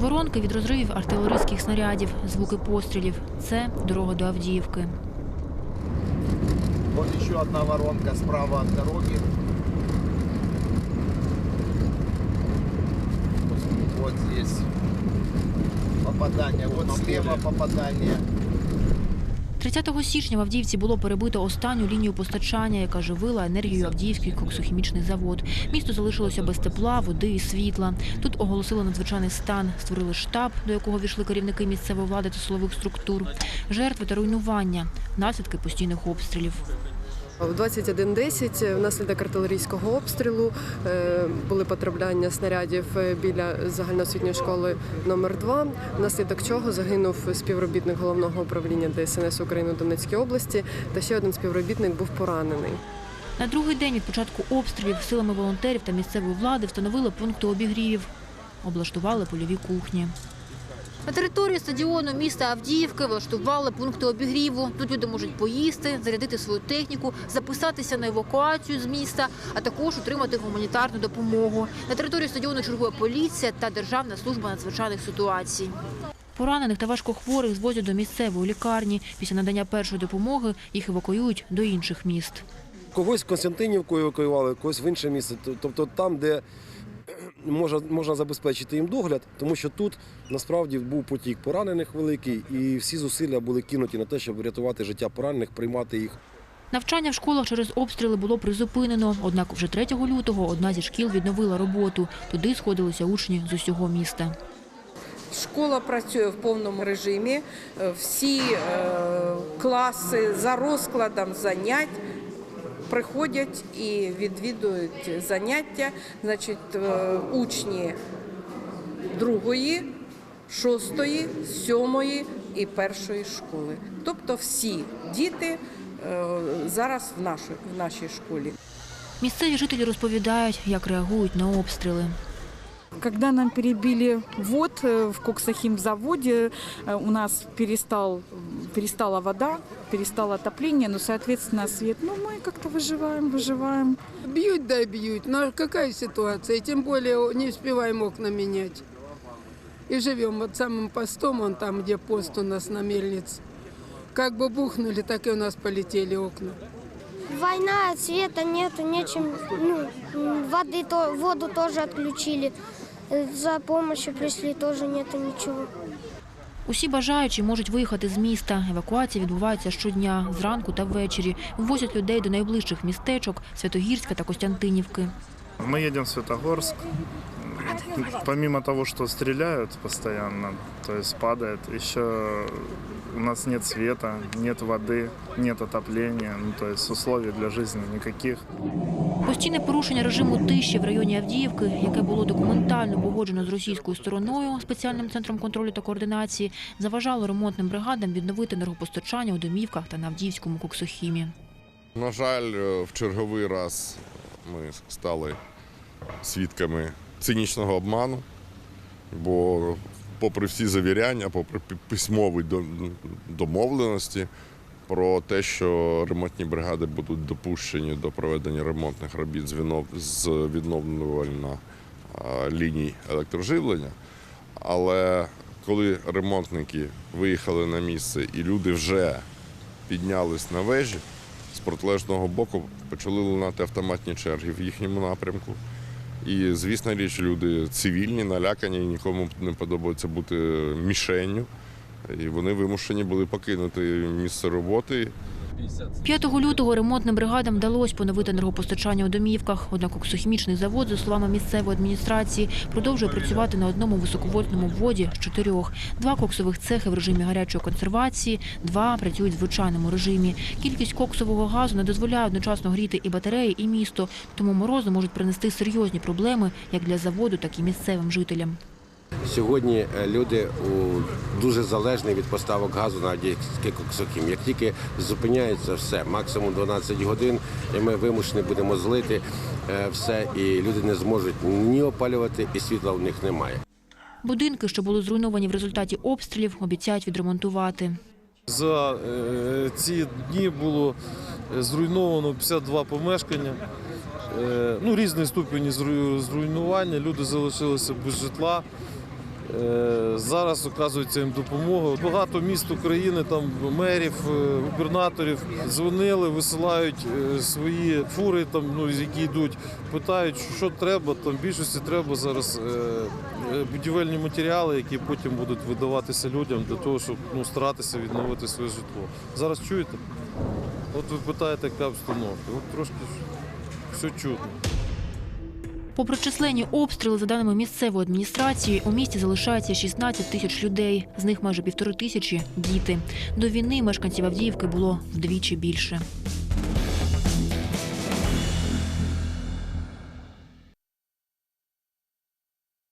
Будинки від розривів артилерійських снарядів, звуки пострілів. Це дорога до Авдіївки. От ще одна воронка справа від дороги. Ось тут попадання. От зліва попадание. 30 січня в Авдіївці було перебито останню лінію постачання, яка живила енергію Авдіївський коксохімічний завод. Місто залишилося без тепла, води і світла. Тут оголосили надзвичайний стан, створили штаб, до якого війшли керівники місцевої влади та силових структур. Жертви та руйнування, наслідки постійних обстрілів. В 21.10 внаслідок артилерійського обстрілу е, були потрапляння снарядів е, біля загальноосвітньої школи номер 2 внаслідок чого загинув співробітник головного управління ДСНС України у Донецькій області, та ще один співробітник був поранений. На другий день від початку обстрілів силами волонтерів та місцевої влади встановили пункти обігрівів, облаштували польові кухні. На території стадіону міста Авдіївки влаштували пункти обігріву. Тут люди можуть поїсти, зарядити свою техніку, записатися на евакуацію з міста, а також отримати гуманітарну допомогу. На території стадіону чергує поліція та Державна служба надзвичайних ситуацій. Поранених та важкохворих звозять до місцевої лікарні. Після надання першої допомоги їх евакуюють до інших міст. Когось в Константинівку евакуювали, когось в інше місце. Тобто там, де можна, можна забезпечити їм догляд, тому що тут насправді був потік поранених великий, і всі зусилля були кинуті на те, щоб врятувати життя поранених, приймати їх. Навчання в школах через обстріли було призупинено. Однак вже 3 лютого одна зі шкіл відновила роботу. Туди сходилися учні з усього міста. Школа працює в повному режимі. Всі е, класи за розкладом занять приходять і відвідують заняття. Значить, е, учні другої, шостої, сьомої і першої школи. Тобто всі діти е, зараз в нашій, в нашій школі. Місцеві жителі розповідають, як реагують на обстріли. Когда нам перебили вод э, в коксохимзаводе, э, у нас перестал, перестала вода, перестало отопление, ну, соответственно, свет. Ну, мы как-то выживаем, выживаем. Бьют, да бьют. Но какая ситуация? И тем более не успеваем окна менять. И живем вот самым постом, он там, где пост у нас на мельнице. Как бы бухнули, так и у нас полетели окна. Война, света нету, нечем, ну, воды, то, воду тоже отключили. Э, За помощью пришли, тоже нету ничего. Усі бажаючі можуть виїхати з міста. Евакуація відбувається щодня, зранку та ввечері. Ввозять людей до найближчих містечок Святогірська та Костянтинівки. Ми їдемо в Святогорськ. Помимо того, що стріляють постійно, тобто падает, еще у нас нет света, нет воды, нет отопления, ну, то есть условий для жизни никаких. Постійне порушення режиму тиші в районі Авдіївки, яке було документально погоджено з російською стороною спеціальним центром контролю та координації, заважало ремонтним бригадам відновити енергопостачання у домівках та на Авдіївському коксохімі. На жаль, е, в черговий раз ми стали свідками цинічного обману, бо, попри всі завіряння, попри письмові домовленості про те, що ремонтні бригади будуть допущені до проведення ремонтних робіт з віднов- з відновлювання е, ліній електроживлення. Але коли ремонтники виїхали на місце і люди вже піднялись на вежі, з протилежного боку почали лунати автоматні черги в їхньому напрямку. І, звісно річ, люди цивільні, налякані, і нікому не подобається бути мішенню. І вони вимушені були покинути місце роботи. 5 лютого ремонтним бригадам вдалося поновити енергопостачання у домівках. Однак коксохімічний завод, за словами місцевої адміністрації, продовжує працювати на одному високовольтному вводі з чотирьох. Два коксових цехи в режимі гарячої консервації, два працюють в звичайному режимі. Кількість коксового газу не дозволяє одночасно гріти і батареї, і місто. Тому морози можуть принести серйозні проблеми як для заводу, так і місцевим жителям. Сьогодні е, люди дуже залежні від поставок газу на коксохім. Як тільки зупиняється все, максимум 12 годин, і ми вимушені будемо злити е, все, і люди не зможуть ні опалювати, і світла в них немає. Будинки, що були зруйновані в результаті обстрілів, обіцяють відремонтувати. За е, ці дні було зруйновано 52 помешкання. Ну, різної ступені зру- зруйнування. Люди залишилися без житла. Е, Зараз оказується їм допомога. Багато міст України, там мерів, е, губернаторів дзвонили, висилають е, свої фури, там ну які йдуть, питають, що- треба. Там більшості треба зараз будівельні матеріали, які потім будуть видаватися людям для того, щоб ну старатися відновити своє житло. Зараз чуєте? От ви питаєте, яка обстановка. От трошки все чутно. Попри численні обстріли, за даними місцевої адміністрації, у місті залишається 16 тисяч людей. З них майже півтори тисячі – діти. До війни мешканців Авдіївки було вдвічі більше.